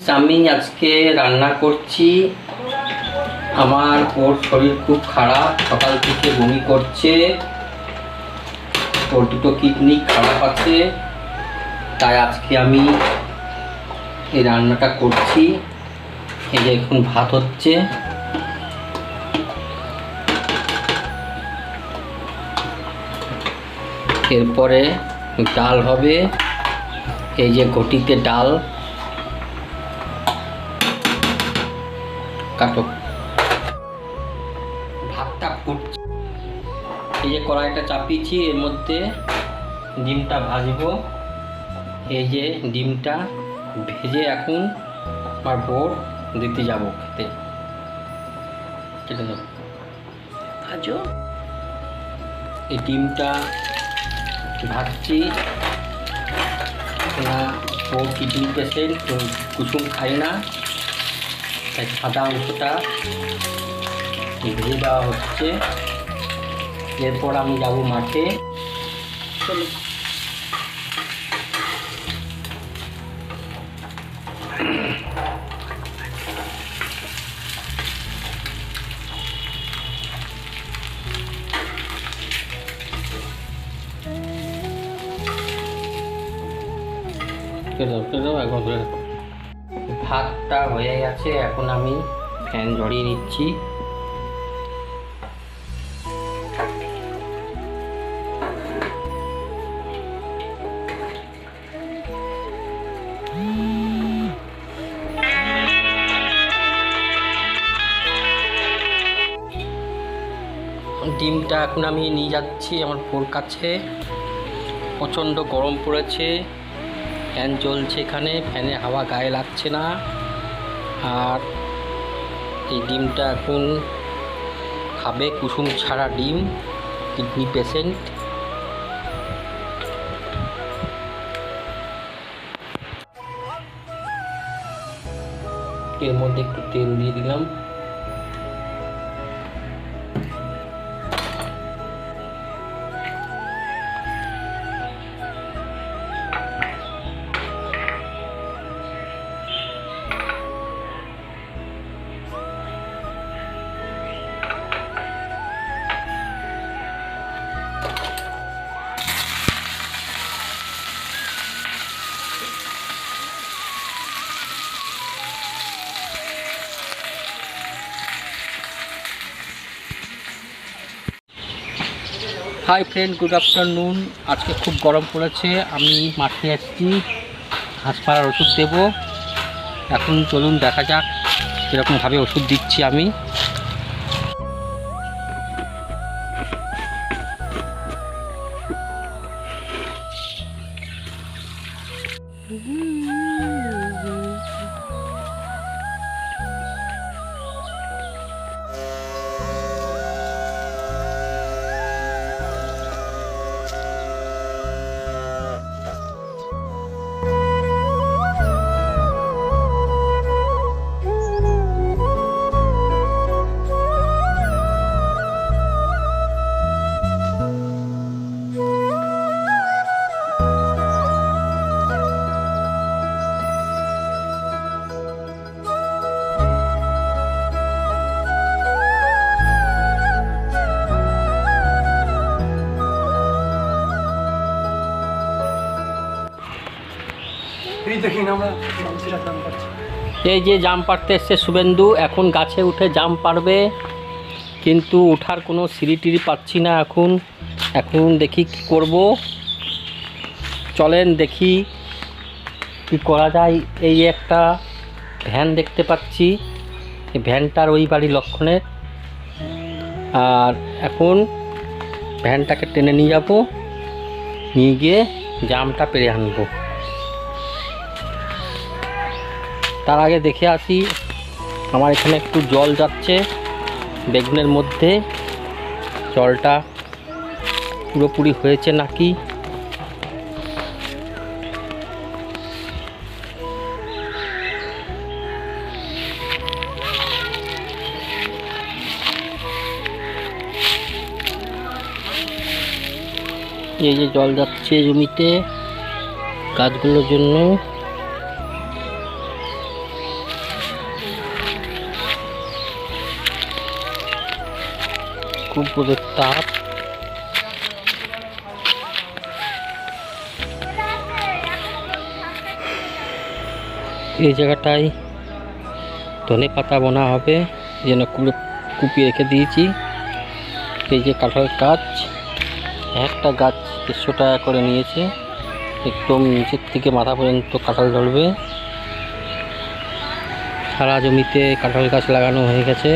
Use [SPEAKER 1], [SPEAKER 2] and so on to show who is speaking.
[SPEAKER 1] আমি আজকে রান্না করছি। আমার ওর শরীর খুব খারাপ, সকাল থেকে বমি করছে। ওর দুটো কিডনি খারাপ আছে, তাই আজকে আমি এই রান্নাটা করছি। এই যে এখন ভাত হচ্ছে। এরপরে ডাল হবে। এই যে ঘটিতে ডাল। কাটো ভাতটা ফুটছে। এই যে কড়াইটা চাপিয়েছি এর মধ্যে ডিমটা ভাজবো। এই যে ডিমটা ভেজে এখন আমার বোর দিতে যাব খেতে। কেটে দেবো ভাজো। এই ডিমটা ভাজছি। না ও কিডনি পেশেন্ট কুসুম খায় না। তাই সাদা অংশটা ভেজে দেওয়া হচ্ছে। এরপর আমি যাব মাঠে। চলো কেটে দাও? ভাতটা হয়ে গেছে, এখন আমি ফ্যান ঝরিয়ে নিচ্ছি। ডিমটা এখন আমি নিয়ে যাচ্ছি আমার ফোর কাছে। প্রচণ্ড গরম পড়েছে। ফ্যান চলছে এখানে, ফ্যানে হাওয়া গায়ে লাগছে না। আর এই ডিমটা এখন খাবে, কুসুম ছাড়া ডিম, কিডনি পেশেন্ট। এর মধ্যে একটু তেল দিয়ে দিলাম। হাই ফ্রেন্ড গুড আফটারনুন আজকে খুব গরম পড়েছে। আমি মাঠে ঘাস পাড়ার ওষুধ দেব। এখন চলুন দেখা যাক কীরকমভাবে ওষুধ দিচ্ছি আমি।
[SPEAKER 2] এই
[SPEAKER 1] যে জাম পাড়তে এসছে শুভেন্দু, এখন গাছে উঠে জাম পারবে কিন্তু ওঠার কোনো সিঁড়ি টিড়ি পাচ্ছি না এখন। এখন দেখি কি করব। চলেন দেখি কি করা যায়। এই একটা ভ্যান দেখতে পাচ্ছি। এই ভ্যানটার ওই বাড়ি লক্ষণের আর এখন ভ্যানটাকে টেনে নিয়ে যাব। নিয়ে গিয়ে জামটা পেরে আনব। তার আগে দেখে আসি, আমার এখানে একটু জল যাচ্ছে। বেগুনের মধ্যে জলটা পুরোপুরি হয়েছে নাকি? এই যে জল যাচ্ছে জমিতে, গাছগুলোর জন্য। খুব তাপ। এই জায়গাটায় ধনে পাতা বোনা হবে যেন কুড়ে, কুপিয়ে রেখে দিয়েছি। এই যে কাঁঠাল গাছ, একটা গাছ দেড়শো টাকা করে নিয়েছে। একদম নিচের থেকে মাথা পর্যন্ত কাঁঠাল ধরবে। সারা জমিতে কাঁঠাল গাছ লাগানো হয়ে গেছে।